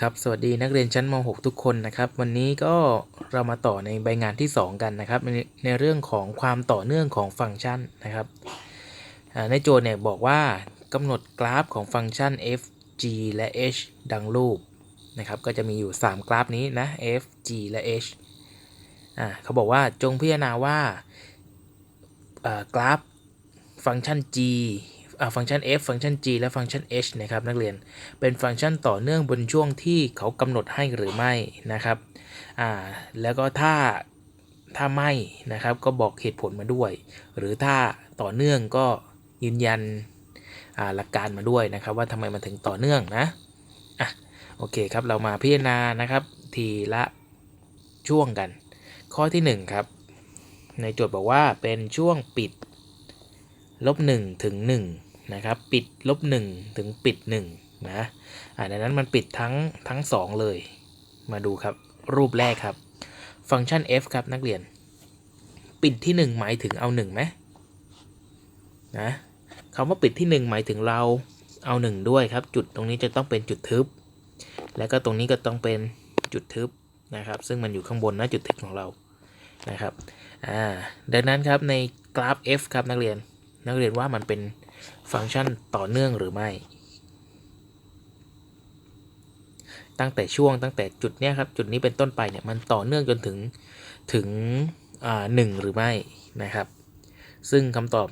ครับสวัสดีนักเรียนชั้นม .6 ทุกคนนะครับ วันนี้ก็เรามาต่อในใบงานที่ 2 กันนะครับในในเรื่องของความต่อเนื่องของฟังก์ชันนะครับในโจทย์เนี่ยบอกว่ากำหนดกราฟของฟังก์ชัน f g และ h ดังรูปนะครับ ก็จะมีอยู่ 3 กราฟนี้นะ f g และ h อ่าเขาบอกว่าจงพิจารณาว่ากราฟฟังก์ชัน g ฟังก์ชัน f ฟังก์ชัน g และฟังก์ชัน h นะครับนักเรียนเป็นฟังก์ชันต่อเนื่องบนช่วงที่เขากำหนดให้หรือไม่นะครับอ่าแล้วก็ถ้าถ้าไม่นะครับก็บอกเหตุผลมาด้วย หรือถ้าต่อเนื่องก็ยืนยันหลักการมาด้วยนะครับ ว่าทำไมมันถึงต่อเนื่องนะอะโอเคครับเรามาพิจารณานะครับทีละช่วงกัน ข้อที่ 1 ครับ ในโจทย์บอกว่าเป็นช่วงปิดลบ1ถึง1 นะครับ ปิดลบ1ถึงปิด1นะอ่าดังนั้นมันปิดทั้งทั้ง 2 เลย มาดูครับ รูปแรกครับ ฟังก์ชัน f ครับนักเรียน ปิดที่ 1 หมายถึงเอา1ไหมนะคำว่าปิดที่ 1 หมายถึงเราเอา 1 ด้วยครับ จุดตรงนี้จะต้องเป็นจุดทึบ แล้วก็ตรงนี้ก็ต้องเป็นจุดทึบนะครับ ซึ่งมันอยู่ข้างบนนะจุดทึบของเรานะครับอ่าดังนั้นครับในกราฟ f ครับนักเรียนนักเรียนว่ามันเป็น ฟังก์ชันต่อเนื่องหรือไม่ ตั้งแต่ช่วงตั้งแต่จุดเนี้ยครับจุดนี้เป็นต้นไปเนี่ยมันต่อเนื่องจนถึงถึงหนึ่งหรือไม่นะครับ ซึ่งคำตอบ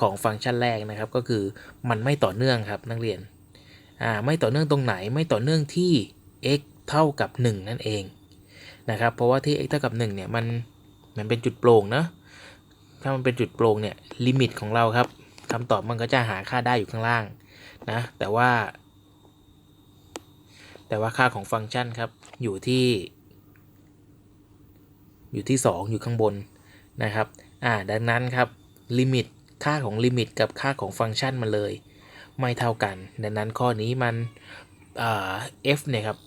ของฟังก์ชันแรกนะครับก็คือมันไม่ต่อเนื่องครับนักเรียนไม่ต่อเนื่องตรงไหนไม่ต่อเนื่องที่ x เท่ากับ 1 นั่นเองนะครับเพราะว่าที่ x เท่ากับ1เนี่ยมันมันเป็นจุดโปร่งนะถ้ามันเป็นจุดโปร่งเนี่ยลิมิตของเราครับ คำตอบมันก็จะหาค่าได้อยู่ข้างล่างนะ แต่ว่า แต่ว่าค่าของฟังก์ชันครับ อยู่ที่ อยู่ที่ 2 อยู่ข้างบนนะครับ อ่า ดังนั้นครับ ลิมิต ค่าของลิมิตกับค่าของฟังก์ชันมันเลย ไม่เท่ากัน ดังนั้นข้อนี้มัน อ่า f เนี่ยครับ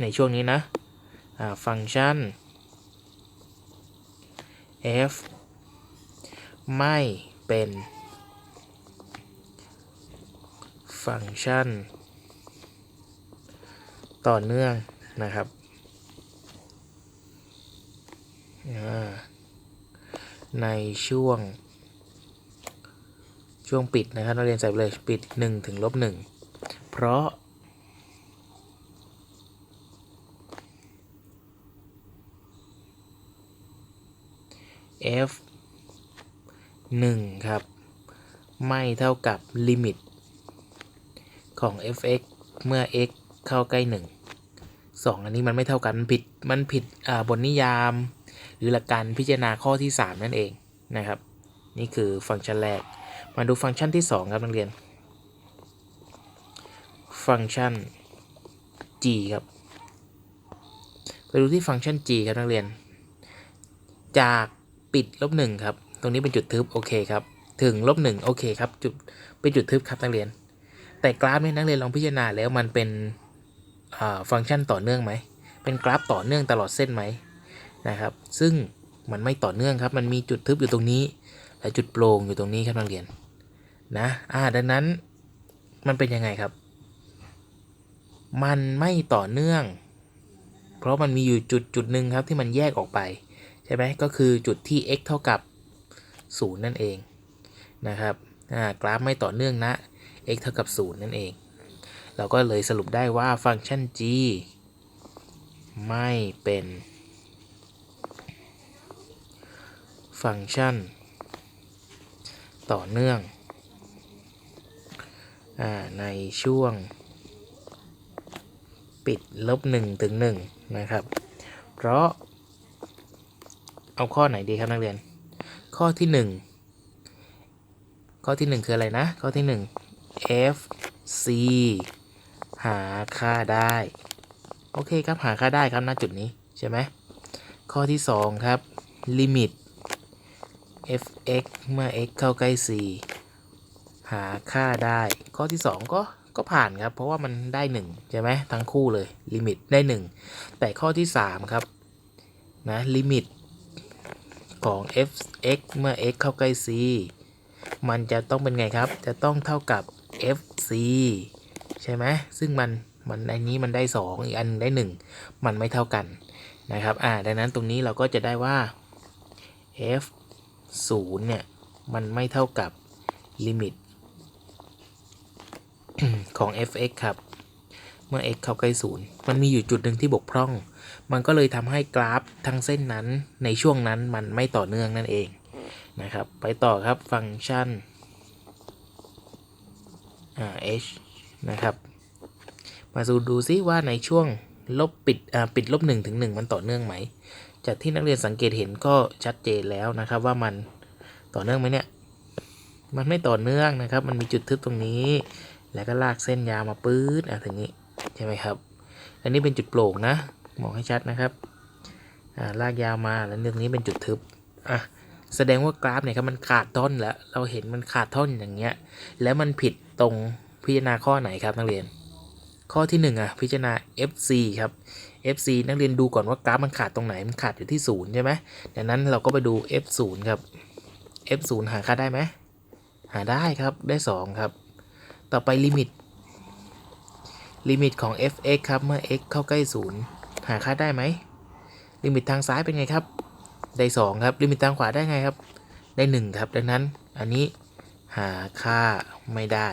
ในช่วงนี้นะ อ่า ฟังก์ชัน f ไม่เป็น ฟังก์ชัน ต่อเนื่องนะครับในช่วง ช่วงปิดนะครับนักเรียนใส่ไปเลยปิด 1 ถึงลบ1เพราะ f 1 ครับ ไม่เท่ากับลิมิต ของ f(x) เมื่อ x เข้าใกล้ 1 2 อันนี้มันไม่เท่ากันมันผิดมันผิดบนนิยาม หรือหลักการพิจารณาข้อที่ 3 นั่นเองนะครับ นี่คือฟังก์ชันแรก มาดูฟังก์ชันที่ 2 ครับนักเรียน ฟังก์ชัน g ครับไปดูที่ฟังก์ชัน g ครับนักเรียน จากปิดลบ1ครับ ตรงนี้เป็นจุดทึบโอเคครับ ถึงลบ1โอเคครับ จุดเป็นจุดทึบครับนักเรียน แต่กราฟนี้นักเรียนลองพิจารณาแล้วมันเป็นฟังก์ชันต่อเนื่องไหม เป็นกราฟต่อเนื่องตลอดเส้นไหมนะครับ ซึ่งมันไม่ต่อเนื่องครับ มันมีจุดทึบอยู่ตรงนี้ และจุดโปร่งอยู่ตรงนี้ครับนักเรียนนะอ่าดังนั้นมันเป็นยังไงครับ มันไม่ต่อเนื่อง เพราะมันมีอยู่จุดจุดหนึ่งครับที่มันแยกออกไปใช่ไหมก็คือจุดที่ x เท่ากับ0นั่นเองนะครับอ่ากราฟไม่ต่อเนื่องนะ x เท่ากับ 0 นั่นเอง เราก็เลยสรุปได้ว่าฟังก์ชัน g ไม่เป็น ฟังก์ชัน ต่อเนื่องอในช่วง ปิดลบ1ถึง1นะครับ เพราะ เอาข้อไหนดีครับนักเรียน ข้อที่ 1 ข้อที่ 1 คืออะไรนะ ข้อที่ 1 f c หาค่าได้ โอเคครับ หาค่าได้ครับณจุดนี้ ใช่ไหม ข้อที่ 2 ครับ ลิมิต f(x) เมื่อ x เข้าใกล้ 4 หาค่าได้ ข้อที่ 2 ก็ก็ผ่านครับ เพราะว่ามันได้ 1 ใช่ไหมทั้งคู่เลย ลิมิตได้ 1 แต่ข้อที่ 3 ครับ นะ ลิมิตของ f(x) เมื่อ x เข้าใกล้ c มันจะต้องเป็นไงครับ จะต้องเท่ากับ fc ใช่ไหมซึ่งมันมันอันนี้มันได้ 2 อีกอันหนึ่งได้ 1 มันไม่เท่ากันนะครับอ่าดังนั้นตรงนี้เราก็จะได้ว่า f 0เนี่ย มันไม่เท่ากับลิมิตของ f(x) ครับ เมื่อ x เข้าใกล้ศูนย์มันมีอยู่จุดหนึ่งที่บกพร่อง มันก็เลยทำให้กราฟทั้งเส้นนั้นในช่วงนั้นมันไม่ต่อเนื่องนั่นเองนะครับ ไปต่อครับฟังก์ชันอ่า h นะครับ มาดูดูซิว่าในช่วงลบปิดปิดลบ1ถึง1มันต่อเนื่องไหม จากที่นักเรียนสังเกตเห็นก็ชัดเจนแล้วนะครับว่ามันต่อเนื่องไหมเนี่ย มันไม่ต่อเนื่องนะครับ มันมีจุดทึบตรงนี้ แล้วก็ลากเส้นยาวมาปื๊ดอะถึงนี้ใช่ไหมครับ อันนี้เป็นจุดโปร่งนะมองให้ชัดนะครับอ่าลากยาวมาแล้วเรื่องนี้เป็นจุดทึบอะแสดงว่ากราฟเนี่ยครับมันขาดท่อนแล้ว เราเห็นมันขาดท่อนอย่างเงี้ย แล้วมันผิด ตรงพิจารณาข้อไหนครับนักเรียน ข้อที่1อะพิจารณา FC ครับ FC นักเรียนดูก่อนว่ากราฟมันขาดตรงไหนมันขาดอยู่ที่0ใช่ไหมดังนั้นเราก็ไปดู F0 ครับ F0 หาค่าได้ไหมหาได้ครับได้2ครับ ต่อไปลิมิตลิมิตของ f(x) ครับ เมื่อ x เข้าใกล้ 0 หาค่าได้ไหม ลิมิตทางซ้ายเป็นไงครับ ได้ 2 ครับ ลิมิตทางขวาได้ไงครับ ได้ 1 ครับ ดังนั้นอันนี้ หาค่าไม่ได้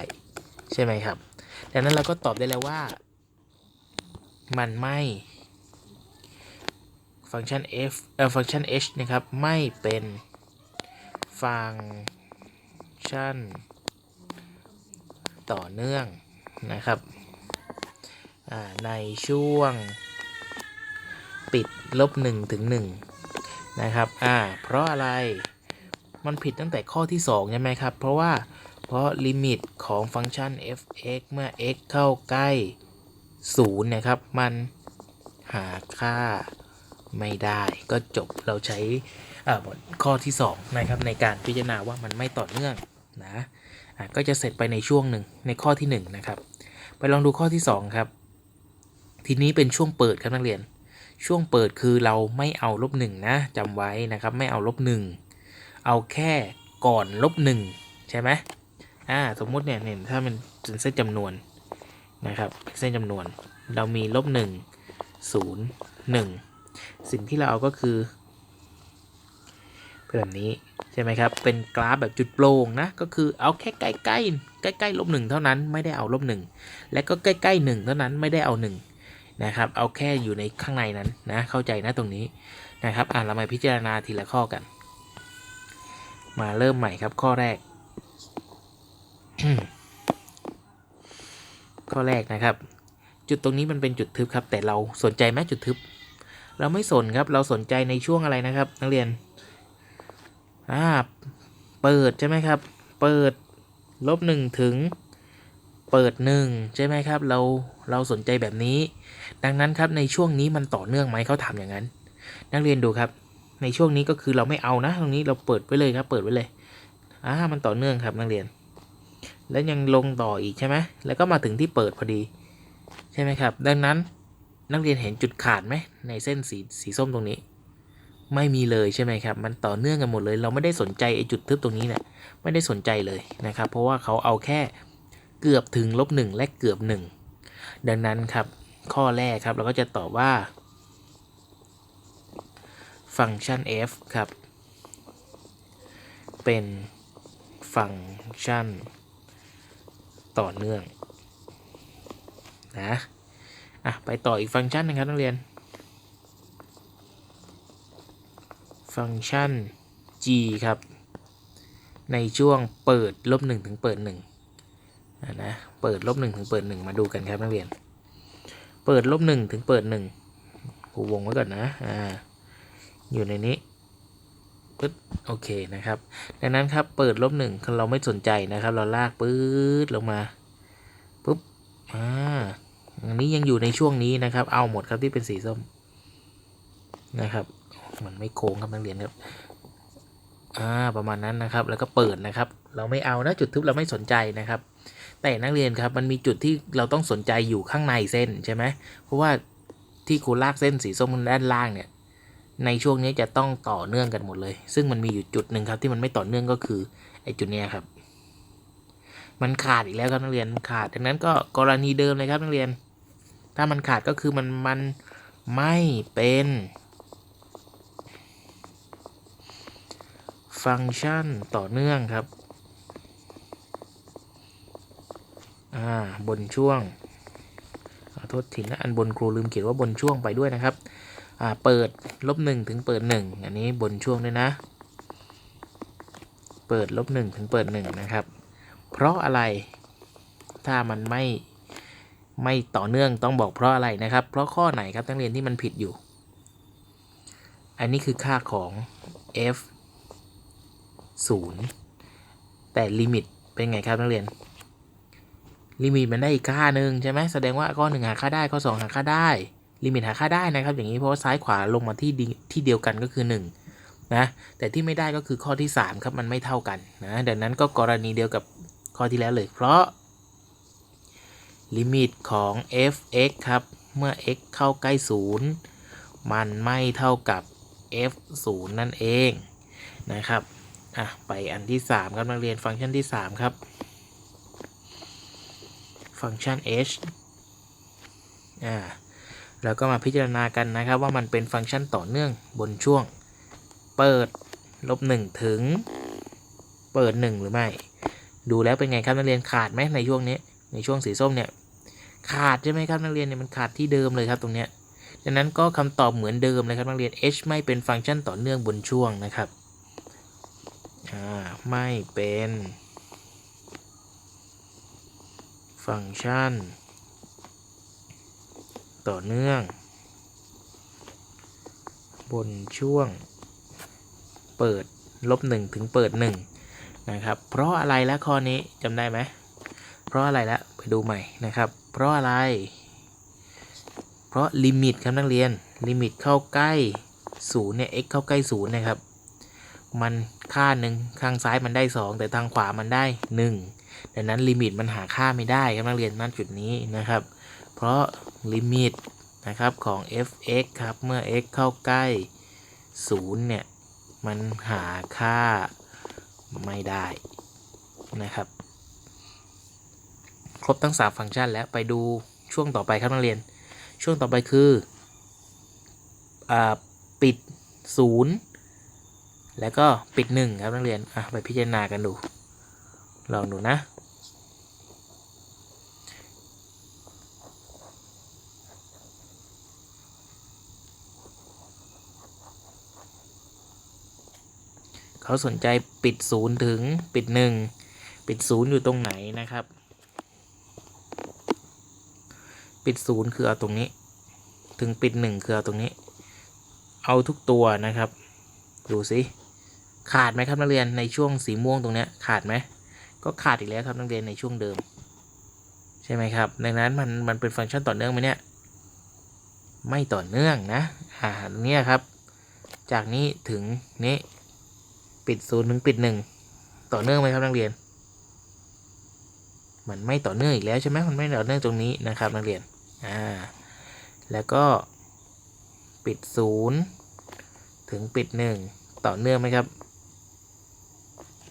ใช่ไหมครับ ดังนั้นเราก็ตอบได้แล้วว่า มันไม่ฟังก์ชัน f เอ่อฟังก์ชัน h นะครับ ไม่เป็นฟังก์ชัน ต่อเนื่องนะครับในช่วงปิดลบ1ถึง1นะครับ อ่า เพราะอะไร มันผิดตั้งแต่ข้อที่ 2 ใช่ไหมครับ เพราะว่าเพราะลิมิตของฟังก์ชัน f(x) เมื่อ x เข้าใกล้0เนี่ยครับ มันหาค่าไม่ได้ก็จบเราใช้ข้อที่ 2 นะครับ ในการพิจารณาว่ามันไม่ต่อเนื่องนะะก็จะเสร็จไปในช่วงหนึ่งในข้อที่ 1 นะครับ ไปลองดูข้อที่ 2 ครับ ทีนี้เป็นช่วงเปิดครับนักเรียน ช่วงเปิดคือเราไม่เอาลบหนึ่งนะจำไว้นะครับ ไม่เอาลบหนึ่ง เอาแค่ก่อนลบหนึ่งใช่ไหมอ่าสมมุติเนี่ยเนี่ยถ้ามันเป็นเส้นจำนวนนะครับเส้นจำนวน เรามีลบหนึ่งศูนย์หนึ่งสิ่งที่เราเอาก็คือเป็นแบบนี้ใช่ไหมครับ เป็นกราฟแบบจุดโปร่งนะ ก็คือเอาแค่ใกล้ใกล้ใกล้ใกล้ลบหนึ่งเท่านั้นไม่ได้เอาลบหนึ่งและก็ใกล้ใกล้หนึ่งเท่านั้นไม่ได้เอาหนึ่งนะครับ เอาแค่อยู่ในข้างในนั้นนะ เข้าใจนะตรงนี้นะครับ อ่านเรามาพิจารณาทีละข้อกัน มาเริ่มใหม่ครับ ข้อแรก ข้อแรกนะครับ จุดตรงนี้มันเป็นจุดทึบครับ แต่เราสนใจไหมจุดทึบ เราไม่สนครับ เราสนใจในช่วงอะไรนะครับ นักเรียนอ่าเปิดใช่ไหมครับ เปิดลบหนึ่งถึงเปิดหนึ่งใช่ไหมครับ เราเราสนใจแบบนี้ ดังนั้นครับในช่วงนี้มันต่อเนื่องไหมเขาถามอย่างนั้น นักเรียนดูครับ ในช่วงนี้ก็คือเราไม่เอานะ ตรงนี้เราเปิดไว้เลยครับ เปิดไว้เลยอ่ามันต่อเนื่องครับนักเรียน แล้วยังลงต่ออีกใช่ไหมแล้วก็มาถึงที่เปิดพอดี ใช่ไหมครับ ดังนั้นนักเรียนเห็นจุดขาดไหมในเส้นสีสีส้มตรงนี้ ไม่มีเลยใช่ไหมครับ มันต่อเนื่องกันหมดเลย เราไม่ได้สนใจไอ้จุดทึบตรงนี้เนี่ยไม่ได้สนใจเลยนะครับ เพราะว่าเขาเอาแค่เกือบถึงลบหนึ่งและเกือบหนึ่งดังนั้นครับข้อแรกครับเราก็จะตอบว่า ฟังก์ชัน f ครับ เป็นฟังก์ชัน ต่อเนื่องนะอะไปต่ออีกฟังก์ชันหนึงครับนักเรียน ฟังก์ชัน g ครับ ในช่วงเปิดลบหนึ่งถึงเปิดหนึ่งอะนะเปิดลบหนึ่งถึงเปิดหนึ่งมาดูกันครับนักเรียน เปิดลบหนึ่งถึงเปิดหนึ่งกูวงไว้ก่อนนะอ่า อยู่ในนี้ปึ๊ดโอเคนะครับ ดังนั้นครับเปิดลบหนึ่งเราไม่สนใจนะครับ เราลากปื๊ดลงมาปุ๊บอ่าอันนี้ยังอยู่ในช่วงนี้นะครับ เอาหมดครับที่เป็นสีส้มนะครับมันไม่โค้งครับนักเรียนครับอ่าประมาณนั้นนะครับ แล้วก็เปิดนะครับ เราไม่เอานะจุดทึบเราไม่สนใจนะครับ แต่นักเรียนครับมันมีจุดที่เราต้องสนใจอยู่ข้างในเส้นใช่ไหมเพราะว่าที่ครูลากเส้นสีส้มด้านล่างเนี่ย ในช่วงนี้จะต้องต่อเนื่องกันหมดเลย ซึ่งมันมีอยู่จุดหนึ่งครับที่มันไม่ต่อเนื่องก็คือไอ้จุดเนี้ยครับ มันขาดอีกแล้วครับนักเรียนมันขาดดังนั้นก็กรณีเดิมเลยครับนักเรียน ถ้ามันขาดก็คือมันมันไม่เป็นฟังก์ชันต่อเนื่องครับอ่าบนช่วงขอโทษทีนะอันบนครูลืมเขียนว่าบนช่วงไปด้วยนะครับ เปิดลบหนึ่งถึงเปิดหนึ่งอันนี้บนช่วงด้วยนะ เปิดลบหนึ่งถึงเปิดหนึ่งนะครับ เพราะอะไรถ้ามันไม่ไม่ต่อเนื่องต้องบอกเพราะอะไรนะครับ เพราะข้อไหนครับนักเรียนที่มันผิดอยู่ อันนี้คือค่าของ f 0 แต่ลิมิตเป็นไงครับนักเรียน ลิมิตมันได้อีกค่าหนึ่งใช่ไหมแสดงว่าข้อหนึ่งหาค่าได้ข้อ2หาค่าได้ ลิมิตหาค่าได้นะครับอย่างนี้เพราะว่าซ้ายขวาลงมาที่ที่เดียวกันก็คือ 1 นะ แต่ที่ไม่ได้ก็คือข้อที่ 3 ครับมันไม่เท่ากันนะดังนั้นก็กรณีเดียวกับข้อที่แล้วเลย เพราะ ลิมิตของ f(x) ครับ เมื่อ x เข้าใกล้ 0 มันไม่เท่ากับ f 0นั่นเองนะครับอะไปอันที่ 3 ครับนักเรียนฟังก์ชันที่ 3 ครับ ฟังก์ชัน h อ่า แล้วก็มาพิจารณากันนะครับว่ามันเป็นฟังก์ชันต่อเนื่องบนช่วง เปิดลบ1ถึง เปิด 1 หรือไม่ ดูแล้วเป็นไงครับนักเรียนขาดไหมในช่วงนี้ในช่วงสีส้มเนี่ยขาดใช่ไหมครับนักเรียนเนี่ยมันขาดที่เดิมเลยครับตรงเนี้ยดังนั้นก็คำตอบเหมือนเดิมเลยครับนักเรียน h ไม่เป็นฟังก์ชันต่อเนื่องบนช่วงนะครับอ่าไม่เป็น ฟังก์ชัน ต่อเนื่อง บนช่วงเปิดลบหนึ่งถึงเปิดหนึ่งนะครับ เพราะอะไรแล้วข้อนี้จำได้ไหม เพราะอะไรแล้วไปดูใหม่นะครับ เพราะอะไร เพราะลิมิตครับนักเรียน ลิมิตเข้าใกล้ศูนย์เนี่ย x เข้าใกล้ศูนย์นะครับ มันค่าหนึ่งข้างซ้ายมันได้ 2 แต่ทางขวามันได้ 1 ดังนั้นลิมิตมันหาค่าไม่ได้ครับนักเรียนณจุดนี้นะครับ เพราะลิมิตนะครับของ f(x) ครับเมื่อ x เข้าใกล้ 0 เนี่ย มันหาค่าไม่ได้นะครับ ครบทั้ง 3 ฟังก์ชันแล้วไปดูช่วงต่อไปครับนักเรียน ช่วงต่อไปคืออปิด 0 แล้วก็ปิด 1 ครับนักเรียนไปพิจารณากันดู ลองดูนะ เขาสนใจปิด0ถึงปิด1ปิด0อยู่ตรงไหนนะครับ ปิด0คือเอาตรงนี้ ถึงปิด1คือเอาตรงนี้ เอาทุกตัวนะครับ ดูสิขาดไหมครับนักเรียนในช่วงสีม่วงตรงเนี้ยขาดไหมก็ขาดอีกแล้วครับนักเรียนในช่วงเดิม ใช่ไหมครับ ดังนั้นมันมันเป็นฟังก์ชันต่อเนื่องไหมเนี่ยไม่ต่อเนื่องนะอ่าเนี่ยครับ จากนี้ถึงนี้ ปิดศูนย์ถึงปิดหนึ่งต่อเนื่องไหมครับนักเรียน มันไม่ต่อเนื่องอีกแล้วใช่ไหมมันไม่ต่อเนื่องตรงนี้นะครับนักเรียนอ่าแล้วก็ปิดศูนย์ถึงปิดหนึ่งต่อเนื่องไหมครับ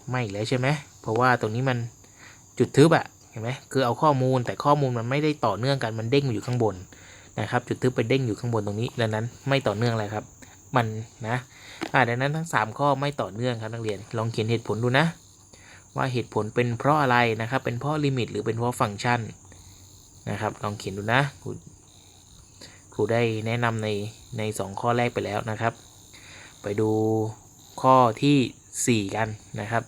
ไม่อีกแล้วใช่ไหมเพราะว่าตรงนี้มันจุดทึบอะเห็นไหมคือเอาข้อมูลแต่ข้อมูลมันไม่ได้ต่อเนื่องกันมันเด้งอยู่ข้างบนนะครับ จุดทึบไปเด้งอยู่ข้างบนตรงนี้ดังนั้นไม่ต่อเนื่องอะไรครับ มันนะอ่าดังนั้นทั้ง 3 ข้อไม่ต่อเนื่องครับนักเรียน ลองเขียนเหตุผลดูนะ ว่าเหตุผลเป็นเพราะอะไรนะครับ เป็นเพราะลิมิตหรือเป็นเพราะฟังก์ชันนะครับ ลองเขียนดูนะครูครูได้แนะนำในใน 2 ข้อแรกไปแล้วนะครับ ไปดูข้อทีสี่ 4 กันนะครับ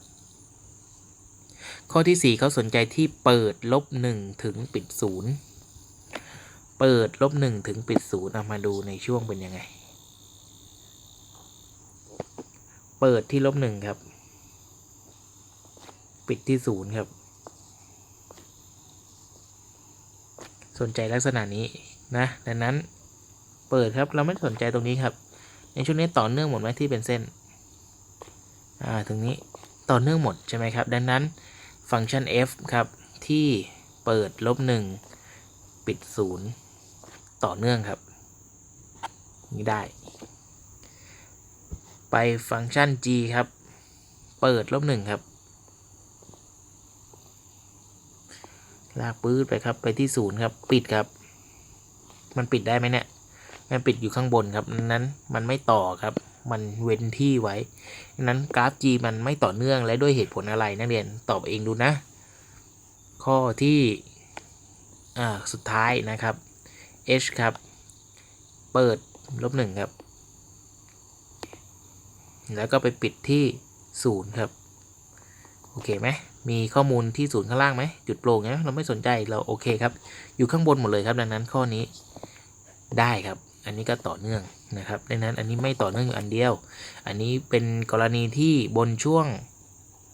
ข้อที่ 4เขาสนใจที่เปิดลบ1ถึงปิด0เปิดลบ1ถึงปิด0เอามาดูในช่วงเป็นยังไง เปิดที่ลบหนึ่งครับ ปิดที่ศูนย์ครับ สนใจลักษณะนี้นะดังนั้นเปิดครับเราไม่สนใจตรงนี้ครับ ในช่วงนี้ต่อเนื่องหมดไหมที่เป็นเส้นอ่าตรงนี้ต่อเนื่องหมดใช่ไหมครับ ดังนั้นฟังก์ชัน f ครับที่เปิดลบหนึ่งปิดศูนย์ต่อเนื่องครับ นี่ได้ ไปฟังก์ชัน g ครับ เปิดลบหนึ่งครับ ลากปื้ดไปครับไปที่ศูนย์ครับ ปิดครับ มันปิดได้ไหมเนี่ย มันปิดอยู่ข้างบนครับนั้นมันไม่ต่อครับ มันเว้นที่ไว้นั้นกราฟ G มันไม่ต่อเนื่องและด้วยเหตุผลอะไรนักเรียนตอบเองดูนะ ข้อที่อ่าสุดท้ายนะครับ h ครับ เปิดลบหนึ่งครับ แล้วก็ไปปิดที่ศูนย์ครับ โอเคไหมมีข้อมูลที่ศูนย์ข้างล่างไหมจุดโปร่งไหมเราไม่สนใจเราโอเคครับ อยู่ข้างบนหมดเลยครับดังนั้นข้อนี้ได้ครับ อันนี้ก็ต่อเนื่องนะครับดังนั้นอันนี้ไม่ต่อเนื่องอยู่อันเดียว อันนี้เป็นกรณีที่บนช่วง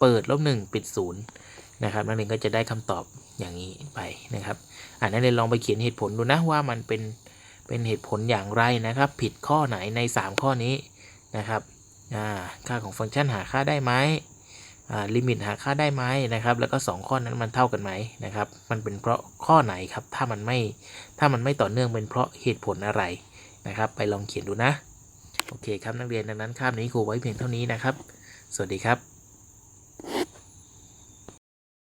เปิดลบหนึ่งปิดศูนย์นะครับนักเรียนก็จะได้คำตอบอย่างนี้ไปนะครับอ่านักเรียนลองไปเขียนเหตุผลดูนะว่ามันเป็นเป็นเหตุผลอย่างไรนะครับ ผิดข้อไหนใน 3 ข้อนี้นะครับ ค่าของฟังก์ชันหาค่าได้ไหมลิมิตหาค่าได้ไหมนะครับ แล้วก็ 2 ข้อนั้นมันเท่ากันไหมนะครับ มันเป็นเพราะข้อไหนครับ ถ้ามันไม่ ถ้ามันไม่ต่อเนื่องเป็นเพราะเหตุผลอะไรนะครับ ไปลองเขียนดูนะ โอเคครับนักเรียนดังนั้นคาบนี้ครูไว้เพียงเท่านี้นะครับ สวัสดีครับ